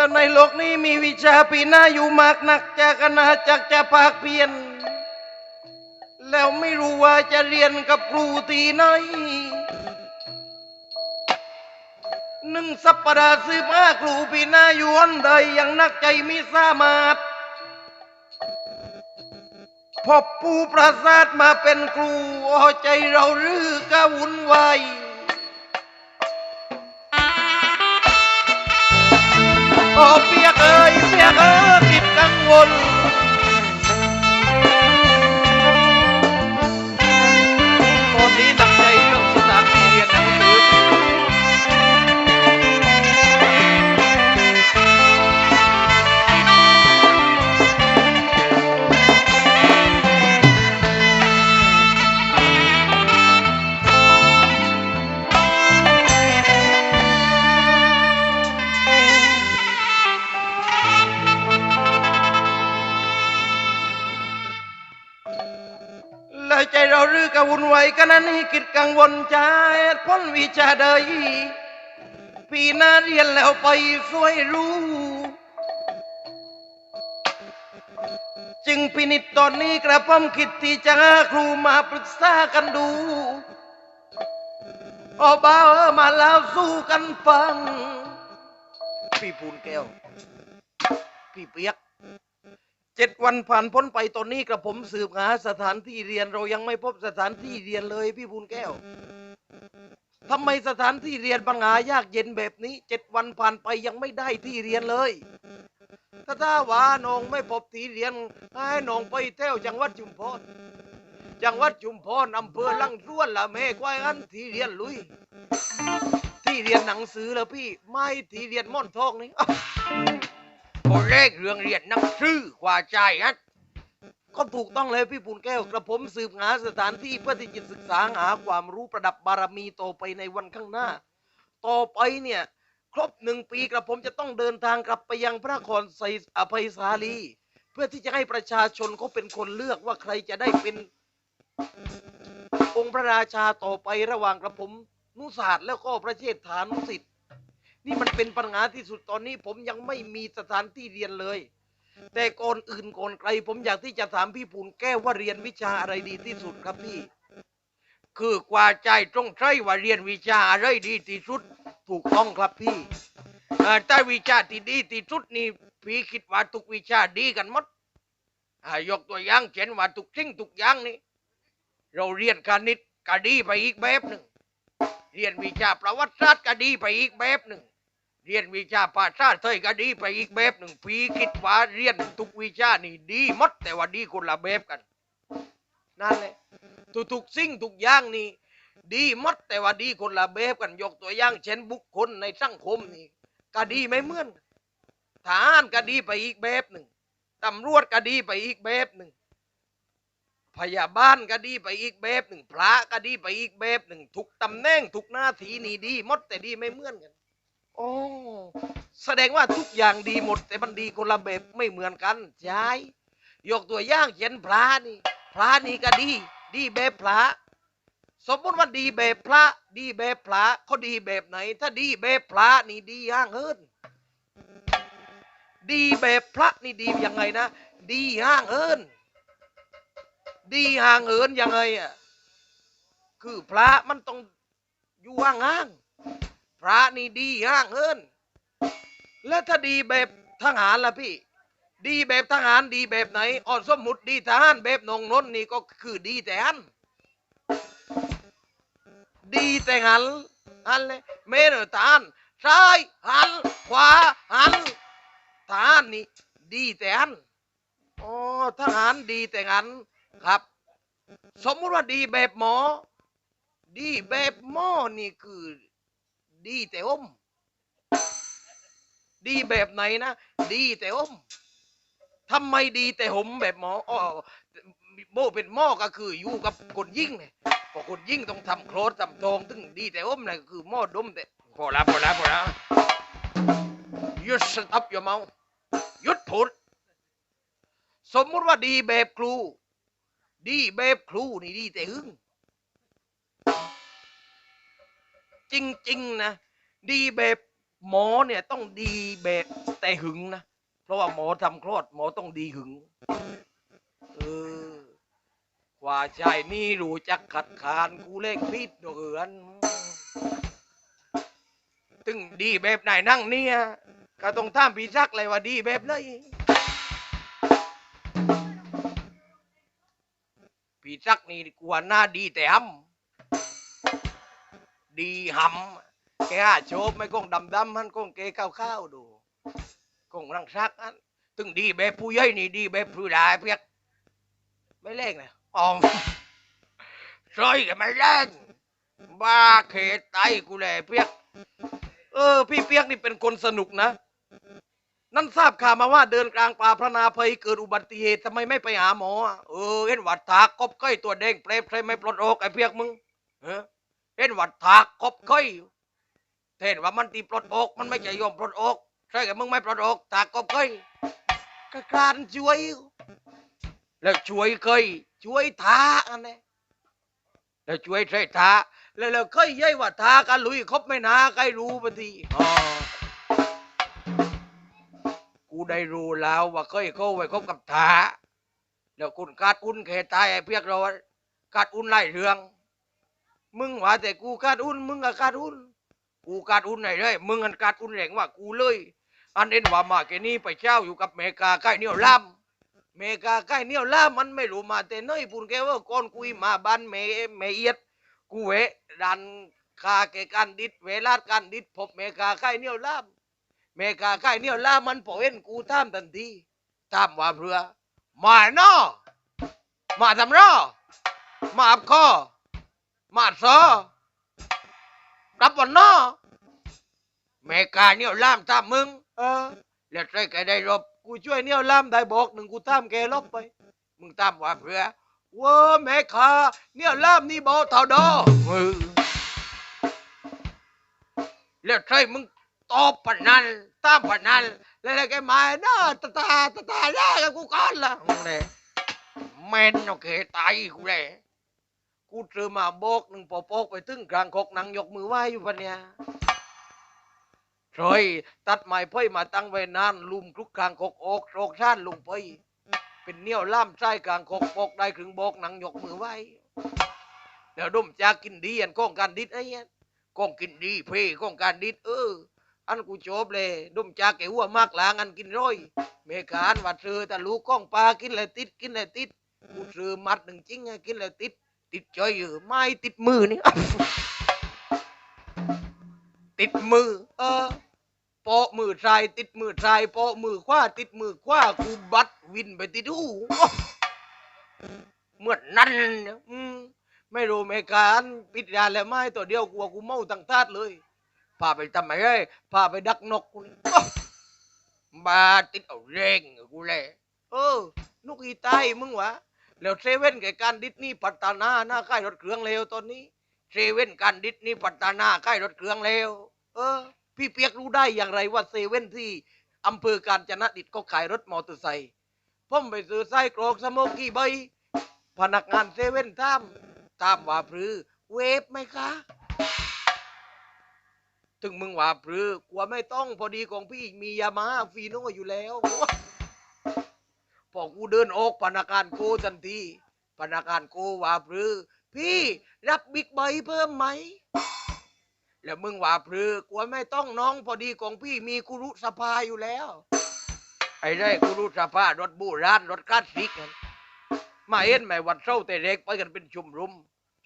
แล้วในโลกนี้มีวิชาปีหน้าอยู่มากนักจากคณะจักจะภาคเพียน แล้วไม่รู้ว่าจะเรียนกับครูที่ไหนหนึ่งสัปดาห์สิบห้าครูปีหน้าอยู่อันใดยังนักใจมิสามารถพบปูประสาทมาเป็นครูโอ้ใจเรารือกะวุ่นวาย โอ้เปียกเอ้ยเปียกเอ้ยติดกังวล กันนั้นให้คิดกังวลใจพ้นวิชาใดปีหน้าเรียนแล้วไปสวยรู้ จึงพินิจตอนนี้กระผมคิดที่จะหาครูมาปรึกษากันดูโอ้บ้าเออมาแล้วสู้กันฟัง พี่พูนแก้ว พี่เปียก เจ็ดวันผ่านพ้นไปตอนนี้กระผมสืบหาสถานที่เรียนเรายังไม่พบสถานที่เรียนเลยพี่บุญแก้วทำไมสถานที่เรียนปัญหายากเย็นแบบนี้เจ็ดวันผ่านไปยังไม่ได้ที่เรียนเลย ถ้าถ้าว่าน้องไม่พบที่เรียนให้น้องไปเที่ยวจังหวัดชุมพรจังหวัดชุมพรอำเภอลังส่วนละแม่กวายอันที่เรียนลุย ที่เรียนหนังสือแล้วพี่ ไม่ที่เรียนม่อนทองนี่ พอแรกเรื่องเรียนหนังสือกว่าใจฮะก็ถูกต้องเลยพี่ปูนแก้ว กระผมสืบหาสถานที่เพื่อที่จะศึกษาหาความรู้ประดับบารมีต่อไปในวันข้างหน้า ต่อไปเนี่ย ครบหนึ่งปีกระผมจะต้องเดินทางกลับไปยังพระนครไซอภัยสาลี เพื่อที่จะให้ประชาชนเขาเป็นคนเลือกว่าใครจะได้เป็น องค์พระราชาต่อไประหว่างกระผมนุศาสตร์แล้วก็พระเชษฐานุสิทธิ นี่มันเป็นปัญหาที่สุดตอนนี้ ผมยังไม่มีสถานที่เรียนเลย แต่ก่อนอื่นก่อนไกล ผมอยากที่จะถามพี่ปูนแก้วว่าเรียนวิชาอะไรดีที่สุดครับพี่ คือกว่าใจตรงใจว่าเรียนวิชาอะไรดีที่สุดถูกต้องครับพี่แต่วิชาที่ดีที่สุดนี่พี่คิดว่าทุกวิชาดีกันหมดยกตัวอย่างเช่นว่าทุกสิ่งทุกอย่างนี่เราเรียนคณิตก็ดีไปอีกแบบหนึ่งเรียนวิชาประวัติศาสตร์ก็ดีไปอีกแบบหนึ่ง เรียนวิชาภาษาไทยก็ดีไปอีกแบบหนึ่งพี่คิดว่าเรียนทุกวิชานี่ดีหมดแต่ว่าดีคนละแบบกัน นั่นแหละทุกๆสิ่งทุกอย่างนี่ดีหมดแต่ว่าดีคนละแบบกันยกตัวอย่างเช่นบุคคลในสังคมนี่ก็ดีไม่เหมือนกันทหารก็ดีไปอีกแบบหนึ่งตำรวจก็ดีไปอีกแบบหนึ่งพยาบาลก็ดีไปอีกแบบหนึ่งพระก็ดีไปอีกแบบหนึ่งทุกตำแหน่งทุกหน้าที่นี่ดีหมดแต่ดีไม่เหมือนกัน โอ้แสดงว่าทุกอย่างดีหมด แต่มันดีคนละแบบไม่เหมือนกันใช่ยกตัวอย่างเช่นพระนี่ พระนี่ก็ดี ดีแบบพระ สมมติว่าดีแบบพระ ดีแบบพระเขาดีแบบไหน ถ้าดีแบบพระนี่ดีย่างเฮิรนดีแบบพระนี่ดียังไงนะ ดีห่างเฮิรนดีห่างเหินยังไงอะ คือพระมันต้องอยู่ห่างห่าง พระนี่ดีห่างเหินแล้วถ้าดีแบบทหารล่ะพี่ ดีแบบทหารดีแบบไหนอ๋อสมมุติดีทหารแบบนงนนนี่ก็คือดีแต่หันดีแต่หันหันเลยเมนทหารซ้ายหันขวาหันทหารนี่ดีแต่หันอ๋อทหารดีแต่หันครับ สมมุติว่าดีแบบหมอ ดีแบบหมอนี่คือ ดีแต่อม ดีแบบไหนนะ ดีแต่อมทำไมดีแต่หมแบบหมออ๋อโบเป็นหมอก็คืออยู่กับคนยิ่งเนี่ยพอคนยิ่งต้องทำโครสทำทองถึงดีแต่อมนะก็คือหมอดมแต่พอแล้วพอแล้วพอแล้วหยุดสต็อปอย่าเมาหยุดพูดสมมุติว่าดีแบบครู ดีแบบครูนี่ดีแต่หึง จริง ๆ นะ ดีแบบหมอเนี่ยต้องดีแบบแต่หึงนะ เพราะว่าหมอทำคลอดหมอต้องดีหึง เออกว่าชายนี่รู้จักขัดขานกูเล่งพิษดอกเหือนตึงดีแบบไหนนั่งเนี่ยก็ต้องท่ามพี่ซักเลยว่าดีแบบไหนพี่ซักนี่กลัวหน้าดีแต่หำ ดีหำแกอาโชบไม่กงดำดำมันกงเกข้าวข้าวๆดูกงรังซักอันตึงดีแบบผู้ใหญ่นี่ดีแบบผู้ใหญ่เพียกไม่เล่งเลยอ๋อซอยกันไม่เล่งบ้าเขตไตกูแหละเพียกเออ พี่เปียกนี่เป็นคนสนุกนะ นั่นทราบข่าวมาว่าเดินกลางป่าพระนาภัยเกิดอุบัติเหตุทำไมไม่ไปหาหมอ เออเห็นหวัดทากกบไข้ตัวแดงเปรย์ใครไม่ปลดออกไอ้เปียกมึงเออ เห็นหวัดทากกบไข้เห็นว่ามันตีปลดอก มันไม่จะยอมปลดอกใช่กับมึงไม่ปลดอกทากกบไข้ก็การช่วย แล้วช่วยเคยช่วยทาอันนี้แล้วช่วยใช่ทาแล้วแล้วเคยยัยว่าทากันลุยคบไม่นาใครรู้ปะทีอ๋อกูได้รู้แล้วว่าเคยเข้าไปคบกับทาแล้วคุณกาดอุ่นแค่ตายไอ้เพียกเรากาดอุ่นไล่เรื่อง มึงว่าแต่กูกาดอุ่น มึงก็กาดอุ่น กูกาดอุ่นไหนเลยมึงอันกาดอุ่นแรงว่ากูเลย อันเอ็นว่ามาแกนี่ไปเช่าอยู่กับเมกาใกล้เนี่ยล่ำเมกาใกล้เนี่ยล่ามันไม่รู้มาแต่น้อยปุ่นแกว่าก่อนคุยมาบ้านเมเมเอียดกูเวดันคาแกกันดิดเวลาดกันดิดพบเมกาใกล้เนี่ยล่าเมกาใกล้เนี่ยล่ามันพอเห็นกูตามทันทีตามว่าเพื่อมาเนาะมาทำรอมาอับคอ มาซอกลับวันเนาะเมกาเนี่ยล่ามตามมึง เออแล้วใครแกได้รบกูช่วยเนี่ยล่ามได้บอกหนึ่งกูตามแกลบไป มึงตามว่าเพื่อเว้อแม่ขาเนี่ยล่ามนี่บอกเท่าดอมือแล้วใครมึงตอบปนันตามปนันแล้วแกมาเนาะตาตาตาตาแย่กับกูก่อนละมึงเลยแม่นโอเคตายกูเลย กูเจอมาโบกหนึ่งปอปอกไปถึงกลางคกนังยกมือไหว้อยู่ปะเนี่ยใช่ตัดไม้เพ่ยมาตั้งไว้นานลุมคลุกกลางกกอกโรกชานลงไปเป็นเนี่ยวล่ามไส้กลางกกปอกได้ครึ่งบกหนังยกมือไว้เดี๋ยวดุมจากกินดีอันก้องการดิดไอ้เนี้ยก้องกินดีเพ่ก้องการดิดเอออันกูจบเลยดุมจากแกหัวมากลางอันกินร้อยเมกาอันวัดซื้อแต่ลูกก้องปลากินเลยติดกินเลยติดกูซื้อมัดหนึ่งจริงไงกินเลยติด ติดใจอยู่ไม่ติดมือนี่ ติดมือ เออโปะมือซ้ายติดมือซ้ายโปะมือขวาติดมือขวากูบัดวินไปติดหูเหมือนนั่นเนี่ยอืมไม่รู้ไม่การปิดยาแล้วไม่ตัวเดียวกลัวกูเมาตั้งทาดเลยพาไปทำไมเอ้ยพาไปดักนกกูนี่โอ๊ะบาติดเอาเร่งกูเลยเออ นกอีใต้มึงวะ แล้วเซเว่นแกการดิสนี่พัฒนาหน้าค่ายรถเครื่องเร็วตอนนี้เซเว่นการดิสนี่พัฒนาค่ายรถเครื่องเร็วเออ พี่เปียกรู้ได้อย่างไรว่าเซเว่นที่อำเภอการจนะดิตก็ขายรถมอเตอร์ไซค์ผมไปซื้อไส้กรอกสโมกี้ใบพนักงานเซเว่นถามถามว่าพรือเวฟไหมคะ ถึงมึงว่าพรือ กลัวไม่ต้องพอดีของพี่มียามาฮ่าฟีโน่อยู่แล้ว พอกูเดินออกพนักงานโกทันทีพนักงานโกว่าพรือ พี่รับบิ๊กไบค์เพิ่มไหม แล้วมึงว่าพรือกลัวไม่ต้องน้องพอดีของพี่มีกุรุสภาอยู่แล้ว ไอ้ได้กุรุสภารถบูรานรถคลาสสิกนันมาเห็นไหมวันเช้าแต่เล็กไปกันเป็นชุมรุม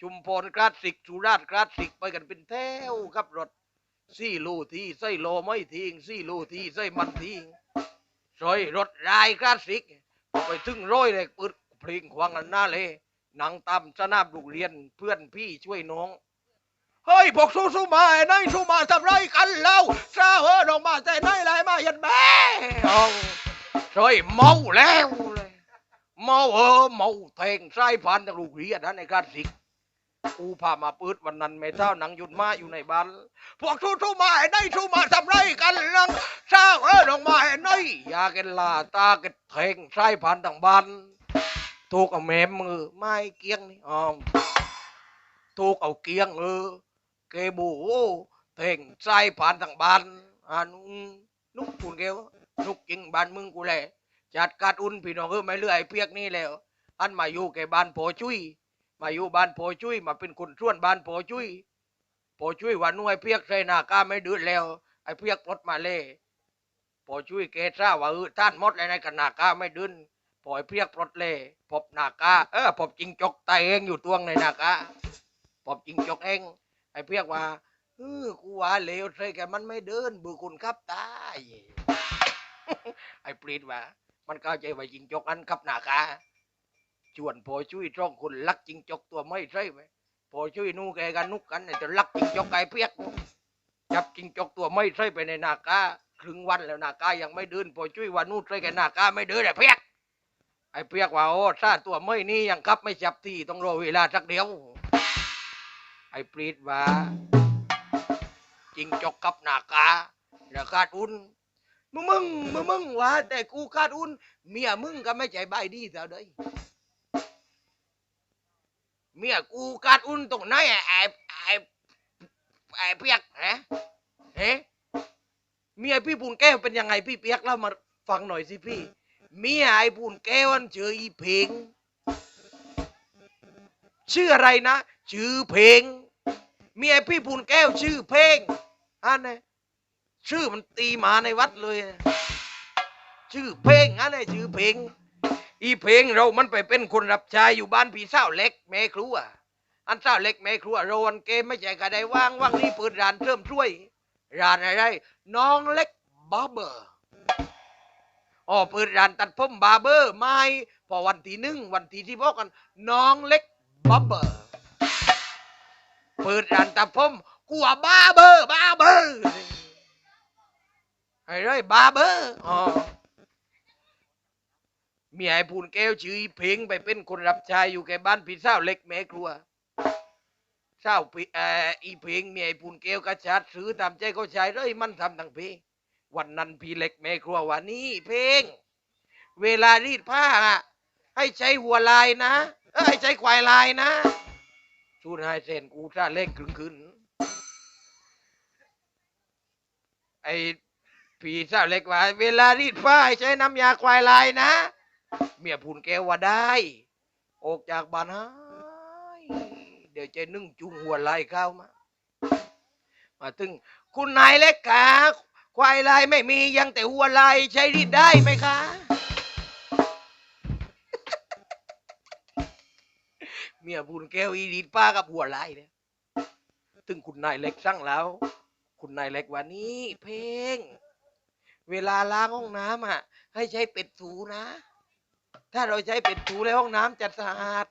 ชุมพรคลาสสิกสุราษฎร์คลาสสิกไปกันเป็นแถวครับรถสี่ลูทีใส่โลไม่ทิ้งสี่ลูทีใส่มันทิ้งซอยรถรายคลาสสิก ไปถึงร้อยเลยปืดเพลงควางกันหน้าเลยหนังตำสนามลูกเรียนเพื่อนพี่ช่วยน้อง เฮ้ยพวกสู้สู้มาไอ้นั่นสู้มาทำไรกันเล่าซาเฮอดอกมาแต่นายไรมาเย็นแม่เอาเฮ้ยเมาแล้วเลยเมาเออเมาแทงไส้พันลูกเรียนนะในการสิก กูพามาปืดวันนั้นแม่เท่าหนังหยุดมาอยู่ในบ้านพวกสู้สู้มาไอ้นั่นสู้มาทำไรกันนังซาเฮอดอกมาไอ้นั่อยาเกันลาตาเกันแทงไส้พันต่างบ้านถูกเอาแม่มือไม่เกี้ยงนี่อ๋อถูกเอาเกี้ยงเออเกบูเท่งใจผ่านทางบ้านอ่านุนุกพูนแก้วนุกจิงบ้านมึงกูแหละจัดการอุ่นพี่น้องเออไม่เลื่อยเปียกนี่แล้วอันมาอยู่แก่บ้านโพจุย มาอยู่บ้านโพจุยมาเป็นคนส่วนบ้านโพจุยโพจุยวันนู้นไอ้เปียกใส่หน้าก้าไม่ดื้อแล้วไอ้เปียกรถมาเล่โพจุยแกทราว่าเออท่านมดเลยในกันหน้ากาไม่ดื้อปล่อยเปียกรถเล่พบหน้าก้าเออพบจิงจกตายเองอยู่ตวงในหน้าก้าพบจิงจกเองไอ้เปียกว่าเออกูว่าเลวใส่แกมันไม่เดินบือคุณครับตายไอ้ปรีดว่า มันเข้าใจว่าจิงจกอันขับหน้าก้า ชวนพอช่วยช่องคนลักจิงจกตัวไม่ใช่ไหมพอช่วยนู่แกกันนุกกันเนี่ยจะลักจิงจกไก่เปียกจับจิงจกตัวไม่ใช่ไปในนากาครึ่งวันแล้วนากายังไม่เดินพอช่วยวันนู่ใช่แกนากาไม่เดินไอ้เปียกไอ้เปียกว่าโอ้ซาตัวไม่นี่ยังขับไม่จับที่ต้องรอเวลาสักเดียว ไอ้ปรีดว่าจิงจกกับนากาแล้วคาดอุ่นมึงมึงมึงมึงว่าแต่กูคาดอุ่นเมียมึงก็ไม่ใจใบายดีเท่าเดย เมียกูกาดอุ่นตรงไหนอะไอ้ไอ้ไอ้เปียกฮะเฮ้เมียพี่ปูนแก้วเป็นยังไงพี่เปียกเล่ามาฟังหน่อยสิพี่ เมียไอ้ปูนแก้วอันชื่ออีเพลงชื่ออะไรนะชื่อเพลงเมียพี่ปูนแก้วชื่อเพลงอันนี้ชื่อมันตีหมาในวัดเลย ชื่อเพลงอันนี้ชื่อเพลง อีเพลงเรามันไปเป็นคนรับใช้อยู่บ้านพี่สาวเล็กแม่ครัวอันสาวเล็กแม่ครัวเราวันเกมไม่ใช่กระไดว่างว่างนี่เปิดร้านเริ่มช่วยร้านอะไรน้องเล็กบาร์เบอร์อ๋อเปิดร้านตัดผมบาร์เบอร์ไม่พอวันที่หนึ่งวันที่ที่บอกัน น้องเล็กบาร์เบอร์เปิดร้านตัดผมกูว่าบาร์เบอร์บาร์เบอร์ไอ้ไรบาร์เบอร์อ๋อ มียไอ้พูนแก้วชื่อเพลงไปเป็นคนรับใช้อยู่แก่บ้านพี่สาวเล็กแม่ครัวสาวพี่เอออีเพลงเมียไอ้พูนแก้วกระชัดซื้อตามใจเขาใช้เลยมันทำทั้งเพลงวันนั้นพี่เล็กแม่ครัวว่านี่เพลงเวลารีดผ้าอะให้ใช้หัวลายนะเออให้ใช้ควายลายนะชูนายเซนกูท่าเล็กขึ้นขึ้นไอ้พี่สาเล็กว่า เวลารีดผ้าให้ใช้น้ำยาควายลายนะ เมียพูนแกว่าได้ ออกจากบ้านให้เดี๋ยวจะนึ่งจุงหัวไหลเข้ามา มาถึงคุณนายเล็กขาควายลายไม่มียังแต่หัวลายใช้รีดได้ไหมคะ เมียพูนแก้วอีรีดป้ากับหัวลายเนี่ยถึงคุณนายเล็กสั่งแล้ว คุณนายเล็กว่านี้เพลงเวลาล้างห้องน้ำอะ ให้ใช้เป็ดถูนะ ถ้าเราใช้เป็ดถูแล้วห้องน้ำจะสะอาด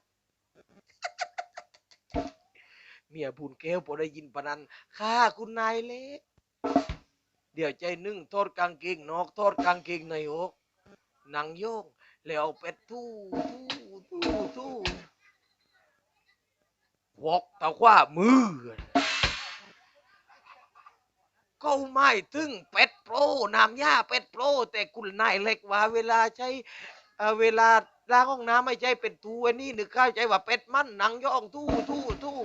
เมียพูนแก้วพอได้ยินปะนันข้าคุณนายเล็ก เดี๋ยวใจนึ่งทอดกางเกงนอกทอดกางเกงในอกหนังโยงแล้วเอาเป็ดทู่ทู่ทู่ทู่วอกตะคว้ามือก็ไม่ถึงเป็ดโปรน้ำยาเป็ดโปรแต่คุณนายเล็กว่าเวลาใช้ เอ่อเวลาล้างห้องน้ำไม่ใช่เป็ดทูอันนี้นึกเข้าใจว่าเป็ดมันหนังย่องทู่ทู่ทู่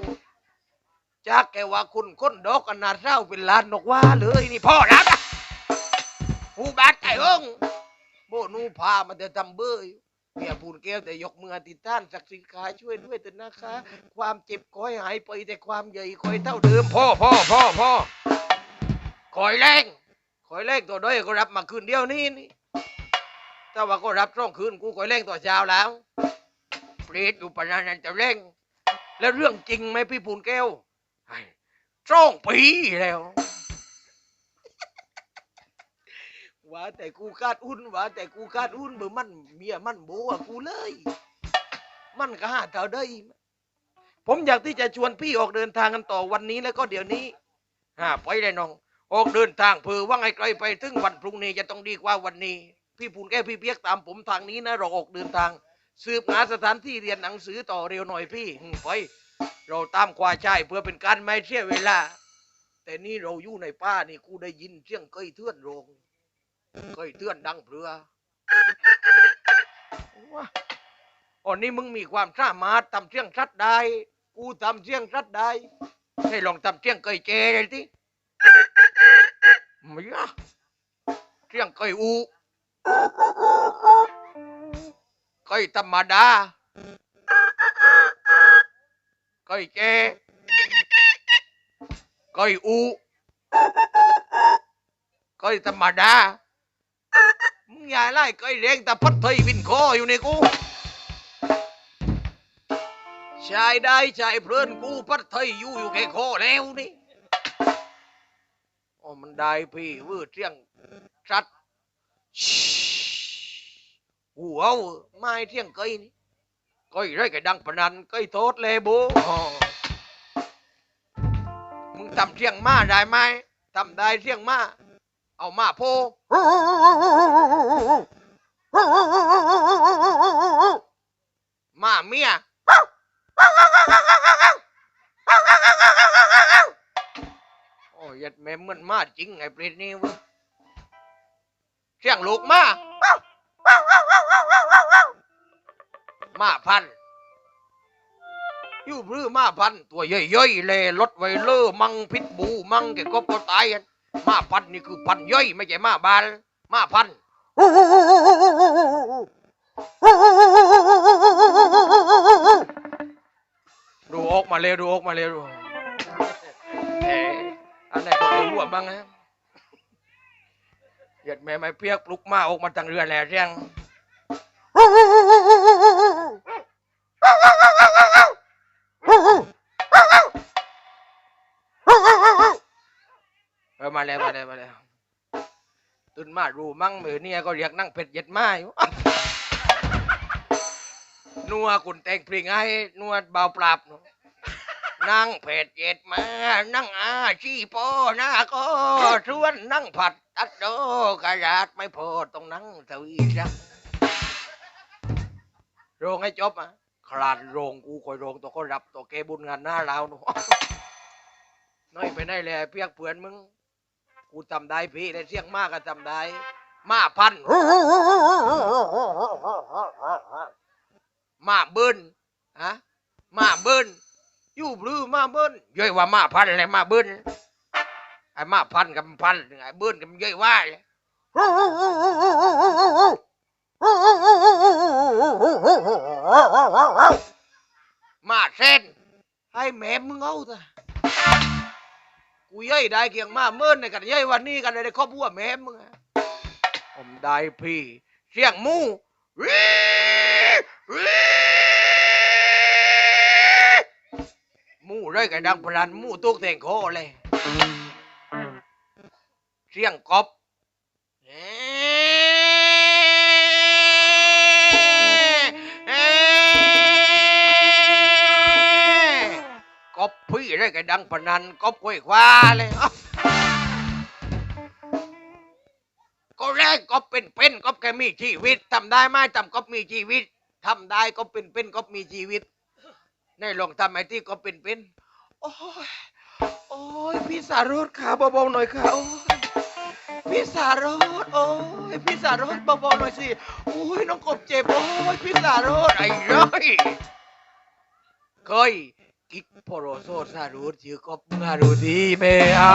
จากแกว่าคุณค้นดอกขนาเศร้าเป็นลานนกว่าเลยนี่พ่อรับนะผู้บาดใจเองโบนูพามันจะทำเบอร์อยู่เมียพูนแก้วแต่ยกมืออธิษฐานศักดิ์สิทธิ์ขาช่วยด้วยเถอะนะคะ ความเจ็บคอยหายไปแต่ความใหญ่คอยเท่าเดิมพ่อพ่อพ่อพ่อคอยแรงคอยแรงตัวด้อยก็รับมาคืนเดียวนี่นี่ ถ้าว่าก็รับช่องคืนกูคอยแรงตัวเช้าแล้วเปรตอยู่ปานนั้นจะแรงแล้วเรื่องจริงไหมพี่ปูนแก้วไอ้ช่องปีแล้ว ว่าแต่กูคาดอุ่นว่าแต่กูคาดอุ่นเบอมันเมียมันโบว่ากูเลย มันก็หาเท่าได้ผมอยากที่จะชวนพี่ออกเดินทางกันต่อวันนี้แล้วก็เดี๋ยวนี้อ่าไปเลยน้อง ออกเดินทางเผื่อว่าไงไกลไปถึงวันพรุ่งนี้จะต้องดีกว่าวันนี้ พี่ปูนแก้วพี่เปียกตามผมทางนี้นะเราออกเดินทาง สืบหาสถานที่เรียนหนังสือต่อเร็วหน่อยพี่อืมไปเราตามควายชายเพื่อเป็นการไม่เสียเวลา แต่นี่เราอยู่ในป่านี่กูได้ยินเสียงเกยเทือนโรงเกยเทือนดังเปลือว้าอ๋อนี่มึงมีความสามารถทำเสียงชัดได้ กูทำเสียงชัดได้ให้ลองทำเสียงเกยเจเลยทีไม่ยะเสียงไก่อู ไก่ธรรมดาไก่แก่ไก่อูไก่ธรรมดา มึงอย่าไล่ไก่เลี้ยงแต่พัดไทยวินคออยู่ในกูชายได้ชายเพลินกูพัดไทยอยู่อยู่แค่คอแล้วนี่ โอ้มันได้พี่วืดเสียงชัด หูเอาไม่เที่ยงเกยนี่เกยไรก็ดังปนันเกยโทษเลยบูอ๋อมึงทำเสียงมาได้ไหมทำได้เสียงมา เอามาโพมาเมียโอ้ยยัดแม่มมันมาจริงไอ้เปรตนี่วะ เสียงลูกมามาพันยู่พื้มาพัน ตัวย่อยๆเลยรถไวเลอร์มังพิษบูมังแกกบก็ตายกันมาพันนี่คือพันย่อยไม่ใช่มาบานมาพันดูออกมาเร็วดูออกมาเร็วดูแหมอันไหนก็ดูหัวบ้างนะ เหยียดแม่ไม่เปียกปลุกมาออกมาทางเรือแหล่เรียงเออมาแล้วมาแล้วมาแล้วตื่นมาดูมั่งมือเนี่ยก็เรียกนั่งเป็ดเหย็ดไมาอยู่นัวกุนแต่งเพลงให้นวดเบาปราบเนะ นั่งเผ็ดเย็ดมา นั่งอาชีปอหน้าก็ชวนนั่งผัดตัดโดกระดาษไม่พอต้องนั่งทวีจังโรงให้จบอะคลานโรงกูคอยโรงตัวก็รับตัวเกบุญงานหน้าเราหนูน้อยไปไหนเลยเพียกเพื่อนมึง กูจำได้พี่ได้เสียงมากก็จำได้ มาพันมาเบิ้นฮะมาเบิ้น อยู่บลือมาเบิ้นย่อยว่ามาพันอะไรมาเบิ้นไอ้มาพันกับพันไอ้เบิ้นกับย่อยว่าเลยมาเส้นให้แม่มึงเอาเถอะกูย่อยได้เกียงมาเบิ้นในกันย่อยวันนี้กันเลยได้ครอบครัวแม่มึงผมได้พี่เสียงมูหมู่ เลยกับดังพลันมู่ตุกแต่งโคเลยเสียงกบเอ๊ะเอ๊ะกบพี่เลยกับดังพนันกบกล้วยคว้าเลยอ๊ะก็แรกกบเป็นเป็นกบแค่มีชีวิตทำได้ไหมทำกบมีชีวิตทำได้กบเป็นเป็นกบมีชีวิต ในลองทำไอ้ที่ก็เป็นเป็นโอ้ยโอ้ยพี่สารสขาเบาๆหน่อยค่ะโอ้ยพี่สารสโอ้ยพี่สารสเบาๆหน่อยสิโอ้ยน้องกบเจ็บโอ้ยพี่สารสไอ้ร้อยเคยกิ๊กโปรโซสารสชื่อกบมาดูดีไหมอะ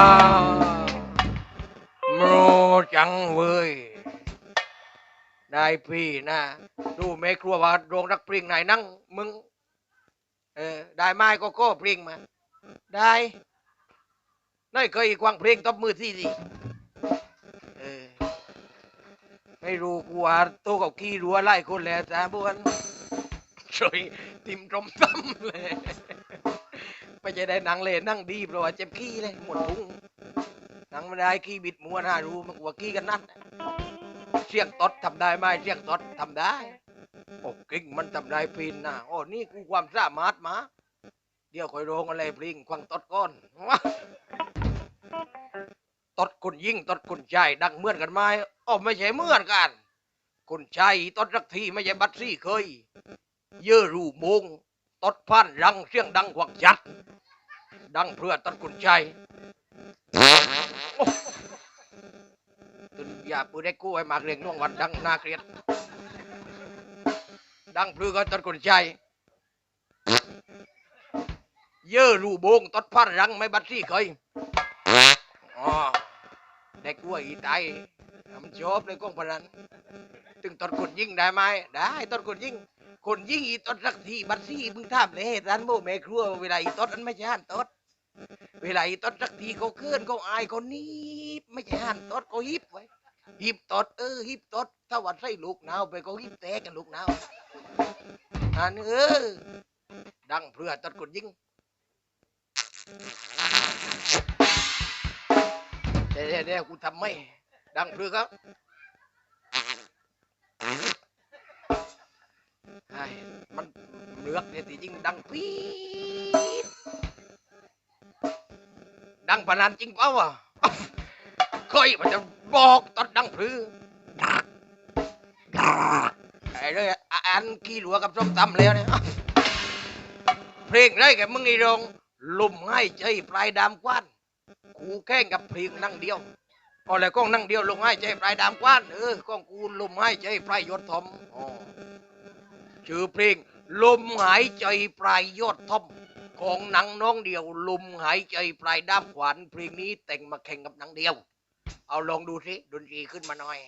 โมจังเว้ยได้พี่นะ ดูแม่ครัวว่าโรงรักปริงไหนนั่งมึง เออได้ไม้ก็โก้เพลงมาได้น้อยเคยควางเพลงตบมือที่สิเออไม่รู้กูว่าโตกับกี้รัวไล่คนแล้วจ้าบวนช่วยติมตรมตั้มเลยไม่ใช่ได้หนังเลยนั่งดีเพราะว่าเจ็บขี้เลยหมดพุงหนังไม่ได้ขี้บิดมัวหน้ารู้มันกว่าขี้กันนั่นเสียงตดทำได้ไหมเสียงตดทำได้ โอ้กิ่งมันทำได้ปีนนะโอ้นี่กูความสามารถมา เดี๋ยวคอยโรงอะไรปลิงควังตดก้อนตดคนยิ่งตดคนชายดังเหมือนกันไหมอ๋อไม่ใช่เหมือนกันคนชายตดรักทีไม่ใช่บัตรซี่เคย เยอรูมงตดพันรังเสียงดังกวักจัด ดังเพื่อตดคนชายตุนยาปืนได้กู้ไอ้มากเรียงน่วงวันดังน่าเกลียด ดังพลือก็ตดคนใจเยอะรูโบงตดพันรังไม่บัดซี่เคยอ๋อเด็กวัวอีไตมันชอบเลยกองพนันถึงตอนคนยิ่งได้ไหมได้ตอนคนยิ่ง คนยิ่งอีตอนสักทีบัตซี่มึงทำเลยร้านโบแม่ครัวเวลาอีตอนนั้นไม่ใช่หันตดเวลาอีตอนสักทีเขาเคลื่อนเขาอายเขานีบไม่ใช่หันตดเขาฮิบไว้ฮิบตดเออฮิบตดถ้าวัดใส่ลูกหนาวไปเขาฮิบแตกกันลูกหนาว อันเออดังเพื่อตอนคนยิงเดี๋ยวเดี๋ยวกูทำไม่ ดังเพลือครับไอ้มันเลือกเนี่ยที่จริงดังปี๊ดดังพนันจริงเปล่าวะเคยมันจะบอกตอนดังพลือดักดักไอ้ เลยอันขี้หลัวกับส้มตำแล้วเนี่ยเพลงไรแกมึงไอ้รงลุ่มให้ใจปลายดามกว้านกูแข่งกับเพลงนั่งเดียวพอแล้วก้องนั่งเดียวลงให้ใจปลายดามกว้านเออก้องกูลมให้ใจปลายยอดทอมอ๋อชื่อเพลงลมหายใจปลายยอดทอมของหนังน้องเดียว ลมหายใจปลายด้ามขวานเพลงนี้แต่งมาแข่งกับหนังเดียว เอาลองดูสิดนตรีขึ้นมาหน่อย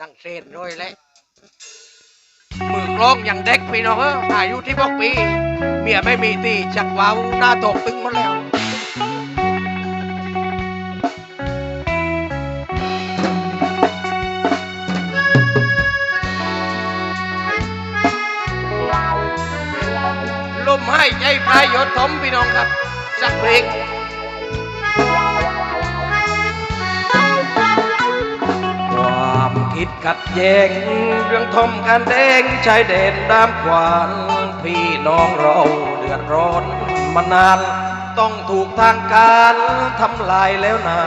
นั่งเซนด้วยแหละ มือกลองอย่างเด็กพี่น้องเอออายุที่พกปี เมียไม่มีตีชักว้าวหน้าตกตึงหมาแล้วลมให้ใจปลายยดถมพี่น้องครับ สักเพลง คิดขัดแย้งเรื่องทมการแดงชายแดนดามขวานพี่น้องเราเดือดร้อนมานาน ต้องถูกทางการทำลายแล้วนะ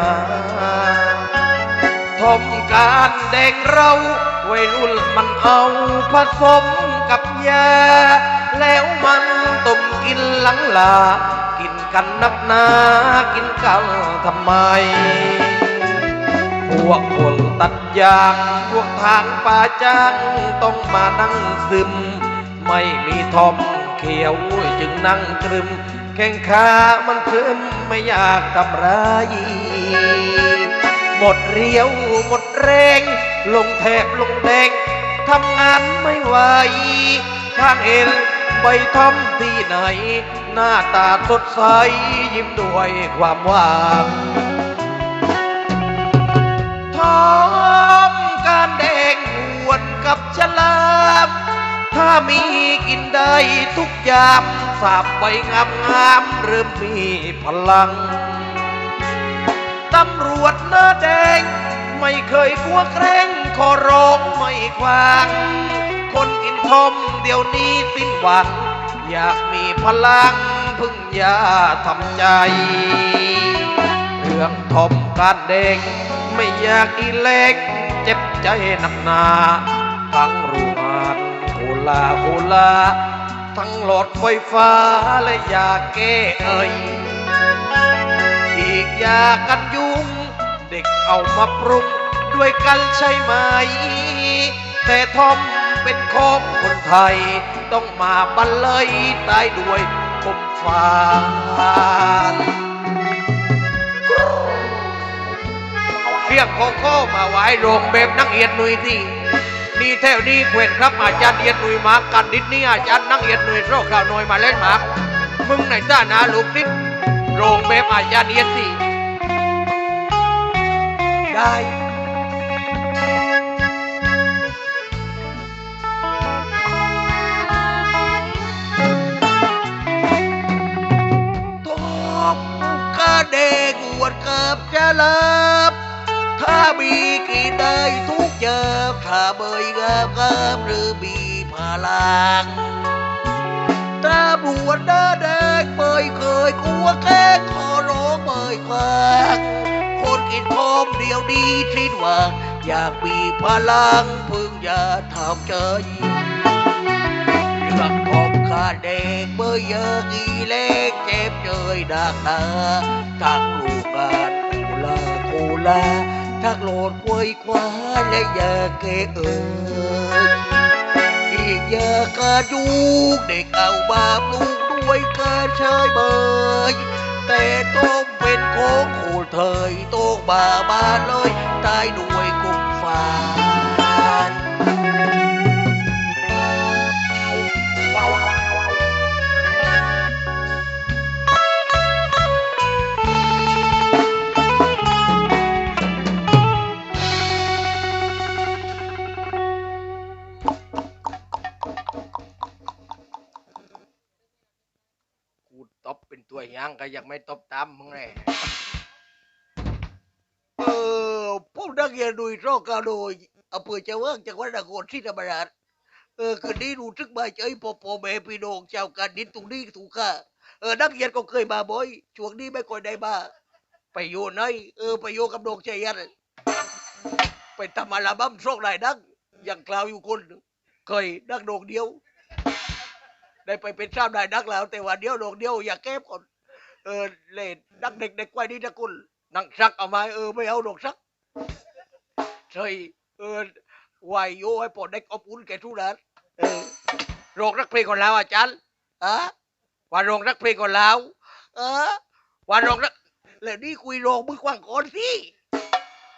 ทมการแดงเราวัยรุ่นมันเอาผสมกับยา แล้วมันต้มกินหลังลา กินกันนักหนา กินกันทำไม พวกคน ตัดยางพวกทางป่าจ้างต้องมานั่งซึม ไม่มีทอมเขียวจึงนั่งตรึม แข้งขามันพรึมไม่อยากทำร้ายหมดเรียวหมดแรง ลงแทบลงแดงทำงานไม่ไหวข้างเห็นใบทอมที่ไหน หน้าตาสดใสยิ้มด้วยความหวัง อมการแดงหวนกับฉลาม ถ้ามีกินได้ทุกยามสาบใบงามงามๆเริ่มมีพลัง ตำรวจหน้าแดง ไม่เคยกลัวเกรงขอร้องไม่ควาง คนกินทอมเดี๋ยวนี้สิ้นหวัง อยากมีพลังพึ่งยาทำใจ เรื่องทอมการแดง ไม่อยากอีเล็ก เจ็บใจหนักหนาทั้งรูมานโคลาโคลา ทั้งหลอดไฟฟ้าและยาแก้เอ่ยอีกยากันยุง เด็กเอามาปรุงด้วยกันใช่ไหม แต่ทอมเป็นของคนไทย ต้องมาบรรเลยตายด้วยคมฟา ยงโคโค่มาไว้โรงแบบนักเอียดหนุยที่นี่แถวนี้เขวนครับอาจารย์เอียดหนุยมากันดิดนี่อาจารย์นักเอียดหนุยโรคข่าวหน่อยมาเล่นหมากมึงไหนซ่านาลูกนิดโรงแบบอาจารย์เอียดสิได้ทอมกระเดงหวดกับจะลับ ถ้ามีกินได้ทุกเจอถ้าเบยกับกับหรือมีพลังตาบวชหน้าแดงเบยเคยกลัวแค่ขอร้องเบยควางคนกินทอมเดียวดีสิ้นหวังอยากมีพลังพึ่งอย่าทำใจเรื่องของข้าเด็กเมื่อเยอะอีเล็กเจ็บเจยดักหนาทั้งลูกงานกูลากูลา ทั้งโหลดควยควายและยาเกเอ่ยอีกยากระยุกเด็ ย่างก็ยังไม่ตบตามมึงเลยเออผมนักเรียนดุยโรคกาโดยอำเภอเจ้าเวิร์กจังหวัดนครศรีธรรมราชเออคืนนี้รู้สึกบายใจพอพอแม่พี่น้องเจ้ากันดินตรงนี้ถูกค่ะเออนักเรียนก็เคยมาบ่อยช่วงนี้ไม่ค่อยได้มาไปอยู่ไหนเออไปอยู่กับดงใจยันไปทำอัลบั้มโชคได้ดังอย่างกล่าวอยู่คนเคยนักโดงเดียว ได้ไปเป็นเจ้าได้นักแล้ว แต่ว่าเดียวโดงเดียว อย่าแก้ก่อน เออเล่นนักเด็กเด็กไว้นี่นะคุณนังซักเอาไมเออไม่เอาดอกซักใช่เออไหวโยให้ปอดเด็กอบอุ่นแก่ทุกนัดเออโรงรักเพลงของเราอาจารย์อะว่าโรงรักเพลงของเราเออว่าโรงรักแล้วนี่คุยโรงมึงกว้างก่อนสิ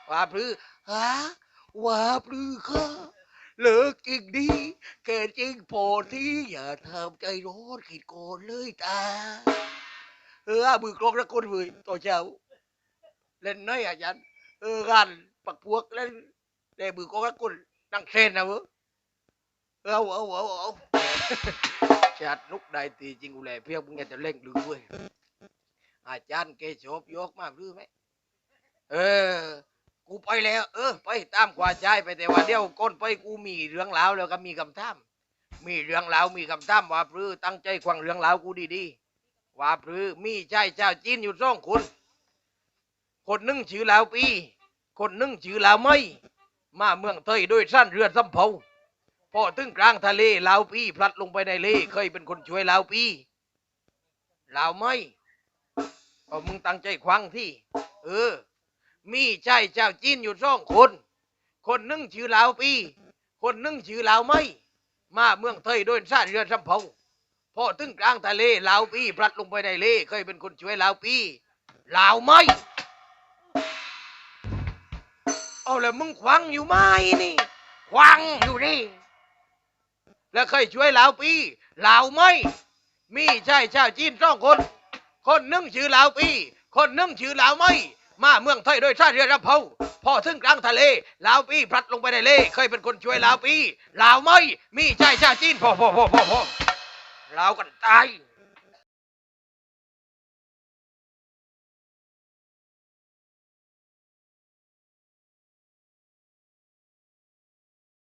ว่าพรือฮะว่าปลือค่ะเลิกจริงดีแค่จริงพอที่อย่าทำใจร้อนขีดโกนเลยตา เออมือกรองนะคนเว้ยต่อเช้าเล่นน้อยอาจารย์เอองานปักพวกเล่นได้มือกรองนะคนนั่งเทรนนะเว้ยเอาเอาเอาเอาชัดนุกได้ตีจริงกูแหละเพียงมึงอยากจะเล่งหรือเว้ยอาจารย์เกชอบยกมากหรือไหมเออ กูไปแล้ว เออ ไปตามกว่าใจไปแต่ว่าเดี๋ยวก้นไปกูมีเรื่องราวแล้วก็มีคำถามมีเรื่องราวมีคำถามว่าพรือตั้งใจฟังเรื่องราวกูดีๆ ว่าพรือมีชายเจ้าจีนอยู่สองคน คนหนึ่งชื่อลาวปี คนหนึ่งชื่อลาวไม่ มาเมืองไทยโดยสั้นเรือสำเภาพอถึงกลางทะเลลาวปีพลัดลงไปในเลเคยเป็นคนช่วยลาวปีลาวไม่เอามึงตั้งใจควังที่ เออ มีชายเจ้าจีนอยู่สองคน คนหนึ่งชื่อลาวปี คนหนึ่งชื่อลาวไม่ มาเมืองไทยโดยสั้นเรือสำเภา พอถึงกลางทะเลลาวปีพลัดลงไปในเลเคยเป็นคนช่วยลาวปีลาวไม่เอาแล้วมึงควังอยู่ไหมนี่ควังอยู่นี่แล้วเคยช่วยลาวปีลาวไม่มีใชายชาวจีนสองคน คนหนึ่งชื่อลาวปีคนหนึ่งชื่อลาวไม่มาเมืองไทยโดยชาติเรือรำเผาพอถึงกลางทะเลลาวปีพลัดลงไปในเลเคยเป็นคนช่วยลาวปีลาวไม่มีชายชาวจีนพอพอพอพอ เรากันตาย